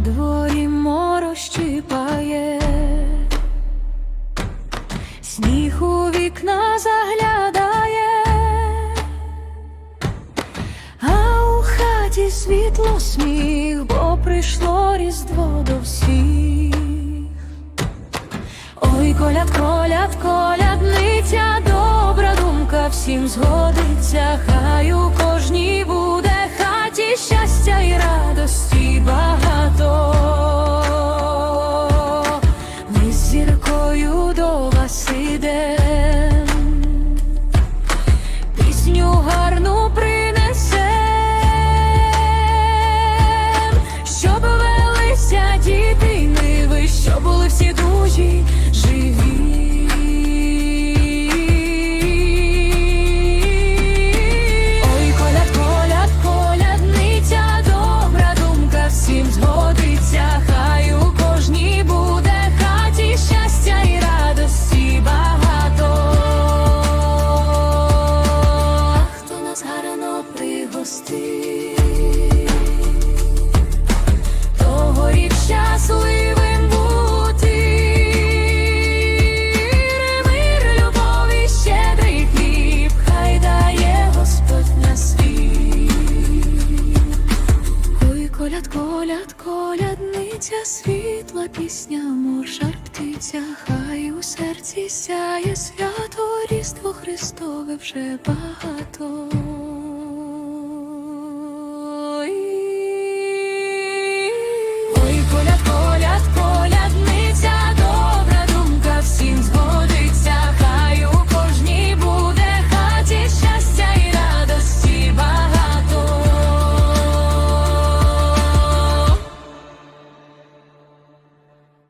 дворі мороз щипає, сніг у вікна заглядає, а у хаті світло сміх, бо прийшло різдво до всіх. Ой, коляд, коляд, колядниця, добра думка всім згодиться, хай вас пісню гарну принесе, щоб велися діти ниви, щоб були всі дужі живі. Коляд, коляд, колядниця, світла пісня, мов птиця, хай у серці сяє свято, різдво Христове вже багато.